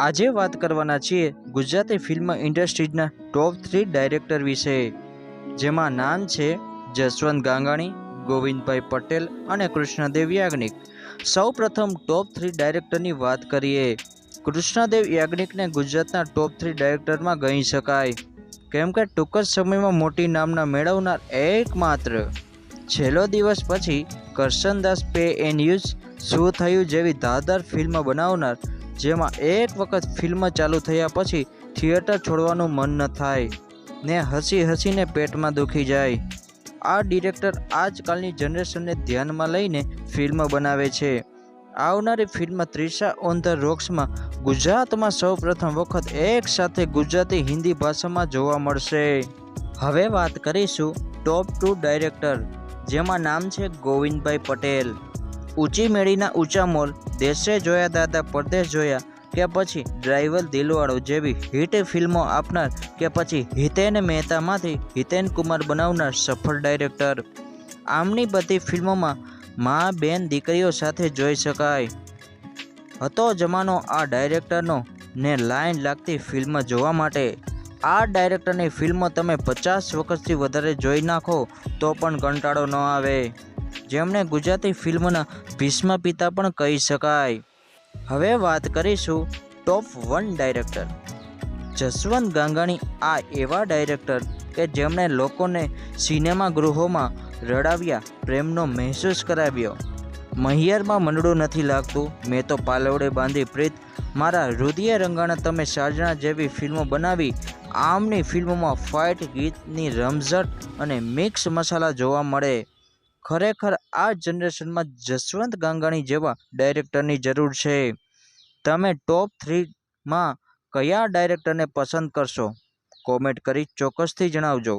આજે વાત કરવાના છીએ ગુજરાતી ફિલ્મ ઇન્ડસ્ટ્રીઝના ટોપ થ્રી ડાયરેક્ટર વિશે, જેમાં નામ છે જસવંત ગાંગાણી, ગોવિંદભાઈ પટેલ અને કૃષ્ણદેવ યાજ્ઞિક. સૌ પ્રથમ ટોપ થ્રી ડાયરેક્ટરની વાત કરીએ. કૃષ્ણદેવ યાજ્ઞિકને ગુજરાતના ટોપ થ્રી ડાયરેક્ટરમાં ગણી શકાય. કેમ કે ટૂંક જ સમયમાં મોટી નામના મેળવનાર એકમાત્ર. છેલ્લો દિવસ પછી કરશનદાસ પે એન્ડ યુઝ શું થયું જેવી ધારદાર ફિલ્મ બનાવનાર જેમાં એક વખત ફિલ્મ ચાલુ થયા પછી થિયેટર છોડવાનું મન ન થાય. ને હસી હસીને પેટમાં દુખી જાય. આ ડિરેક્ટર આજકાલની જનરેશનને ધ્યાનમાં લઈને ફિલ્મ બનાવે છે. આવનારી ફિલ્મ ત્રિષા ઓન ધ રોક્સમાં ગુજરાતમાં સૌ પ્રથમ વખત એક સાથે ગુજરાતી હિન્દી ભાષામાં જોવા મળશે. હવે વાત કરીશું ટોપ ટુ ડાયરેક્ટર જેમાં નામ છે ગોવિંદભાઈ પટેલ. ઊંચી મેળીના ઊંચા મોલ દેશે જોયા દાદા, પરદેશ જોયા, કે પછી ડ્રાઈવર દિલવાળો જેવી હિટ ફિલ્મો આપનાર, કે પછી હિતેન મહેતામાંથી હિતેન કુમાર બનાવનાર સફળ ડાયરેક્ટર. આમની બધી ફિલ્મોમાં મા બેન દીકરીઓ સાથે જોઈ શકાય. હતો જમાનો આ ડાયરેક્ટરનો ને લાઈન લાગતી ફિલ્મ જોવા માટે. આ ડાયરેક્ટરની ફિલ્મો તમે પચાસ વખતથી વધારે જોઈ નાખો તો પણ કંટાળો ન આવે. જેમણે ગુજરાતી ફિલ્મના ભીષ્મ પિતા પણ કહી શકાય. હવે વાત કરીશું top one director Jaswant Gangani આ એવા ડાયરેક્ટર કે જેમણે લોકોને સિનેમા ગૃહોમાં રડાવ્યા પ્રેમનો મહેસૂસ કરાવ્યો. મહિયરમાં મંડળું નથી લાગતું, મેં તો પાલવડે બાંધી પ્રીત, મારા હૃદય રંગાણા તમે સાજણા જેવી ફિલ્મો બનાવી, આમની ફિલ્મોમાં ફાઇટ ગીતની રમઝટ અને મિક્સ મસાલા જોવા મળે. ખરેખર આ જનરેશનમાં જસવંત ગાંગાણી જેવા ડાયરેક્ટરની જરૂર છે. તમે ટોપ થ્રીમાં કયા ડાયરેક્ટરને પસંદ કરશો? કોમેન્ટ કરી ચોક્કસથી જણાવજો.